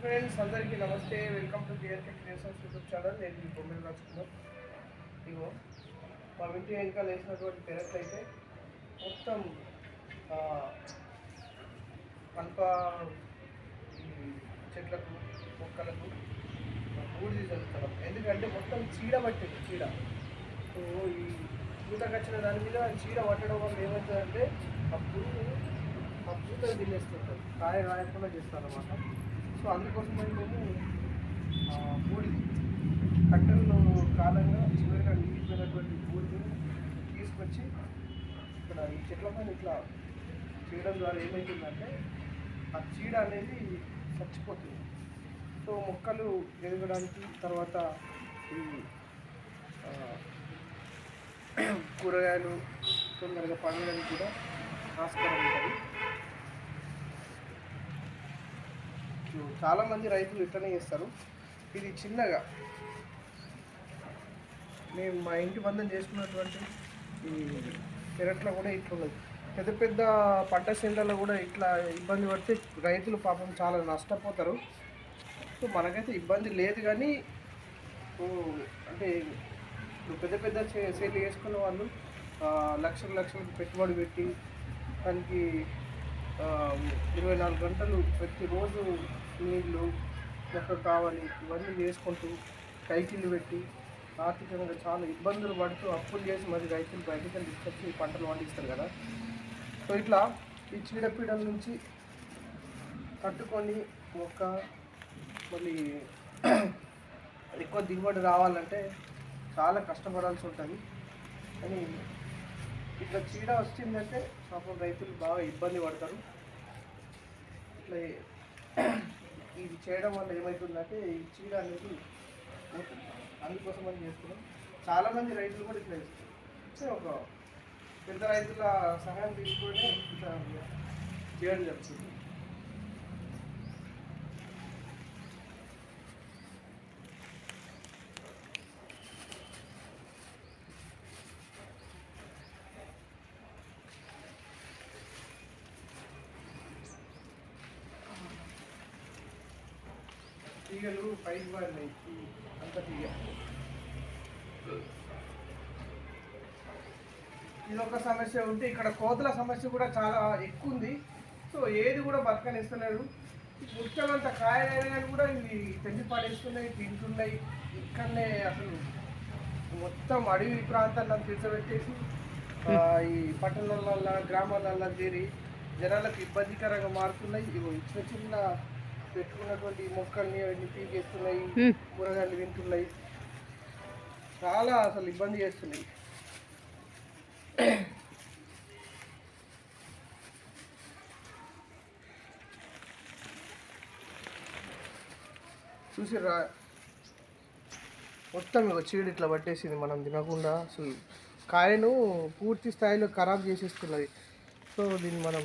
Friends అందరికీ నమస్తే. Welcome to DRK creations YouTube channel నేను మీ బొమ్మలు రాసుకున్నాను ఇగో మా ఇంటి వెనకాల వేసినటువంటి పెరట్లు అయితే మొత్తం ఆ, కనుక ఈ చెట్లకు మొక్కలకు బూడిది చదువుతున్నాం ఎందుకంటే మొత్తం చీడ పట్టింది చీడ. సో ఈ పూతకు వచ్చిన దాని మీద చీడ పట్టడం వల్ల ఏమవుతుందంటే ఆ పురుగు ఆ పూతను తినేస్తుంటారు కాయ రాయకుండా చేస్తారు అన్నమాట సో అందుకోసం మేము ఆ, బూడిది కాలంగా చివరిగా నిలిపోయినటువంటి బూడిదని తీసుకొచ్చి ఇక్కడ ఈ చెట్ల పైన ఇట్లా చేయడం ద్వారా ఏమవుతుందంటే ఆ చీడ అనేది చచ్చిపోతుంది. సో మొక్కలు ఎదగడానికి తర్వాత ఈ కూరగాయలు తొందరగా పండడానికి కూడా ఆస్కారం ఉంటుంది. చాలామంది రైతులు ఇట్లనే చేస్తారు. ఇది చిన్నగా. మేము మా ఇంటి బంధం చేసుకున్నటువంటి ఈ పెరట్లో కూడా ఇట్లున్నది పెద్ద పెద్ద పంట చేనులలో కూడా ఇట్లా ఇబ్బంది పడితే రైతులు పాపం చాలా నష్టపోతారు. సో మనకైతే ఇబ్బంది లేదు కానీ అంటే పెద్ద పెద్ద చే- చేసుకున్న వాళ్ళు లక్షలు లక్షలకు పెట్టుబడి పెట్టి దానికి ఇరవై నాలుగు గంటలు ప్రతిరోజు నీళ్ళు మొక్క కావాలి ఇవన్నీ చేసుకుంటూ కైకిళ్ళు పెట్టి ఆర్థికంగా చాలా ఇబ్బందులు పడుతూ అప్పులు చేసి మరి రైతులు బయటకు తీసుకొచ్చి పంటలు పండిస్తారు కదా. సో ఇట్లా ఈ చీడపీడల నుంచి తట్టుకొని మొక్క మళ్ళీ ఎక్కువ దిగుబడి రావాలంటే చాలా కష్టపడాల్సి ఉంటుంది. కానీ ఇట్లా చీడ వచ్చిందంటే పాపం రైతులు బాగా ఇబ్బంది పడతారు. ఇట్లా ఇది చేయడం వల్ల ఏమవుతుందంటే ఈ చీడ అనేది పోతుంది. అందుకోసం అని చేస్తున్నాం చాలామంది రైతులు కూడా ఇట్లా చేస్తారు సో ఒక పెద్ద రైతుల సహాయం తీసుకొని ఇట్లా చేయడం జరుగుతుంది. తీగలు పైకి పడినాయి. అంత తీగ. ఇది ఒక సమస్య ఉంటే ఇక్కడ కోతుల సమస్య కూడా చాలా ఎక్కువ ఉంది సో ఏది కూడా బతకనిస్తలేదు. ముఖ్యమంత కాయలైనా కానీ కూడా ఇవి తెంపి పడేస్తున్నాయి తింటున్నాయి. ఇక్కడనే అసలు మొత్తం అడవి ప్రాంతాల్లో తీర్చబెట్టేసి ఈ పట్టణాలల్లో గ్రామాలల్లో చేరి జనాలకు ఇబ్బందికరంగా మారుతున్నాయి. ఇవి చిన్న చిన్న పెట్టుకున్నటువంటి మొక్కల్ని అవన్నీ పీకేస్తున్నాయి కూరగాయలు తింటున్నాయి. చాలా అసలు ఇబ్బంది చేస్తున్నాయి. చూసిర్రా? మొత్తం ఇక చీడు ఇట్లా పట్టేసింది మనం తినకుండా. అసలు కాయను పూర్తి స్థాయిలో ఖరాబ్ చేసేస్తున్నది. సో దీన్ని మనం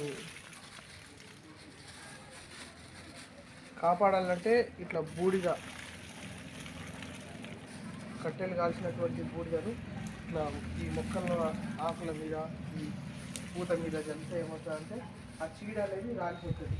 కాపాడాలంటే ఇట్లా బూడిద కట్టెలు కాల్చినటువంటి బూడిదను ఇట్లా ఈ మొక్కల ఆకుల మీద ఈ పూత మీద చల్లితే ఏమవుతుందంటే ఆ చీడ అనేది రాలిపోతుంది.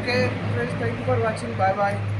Okay, friends, thank you for watching. Bye bye.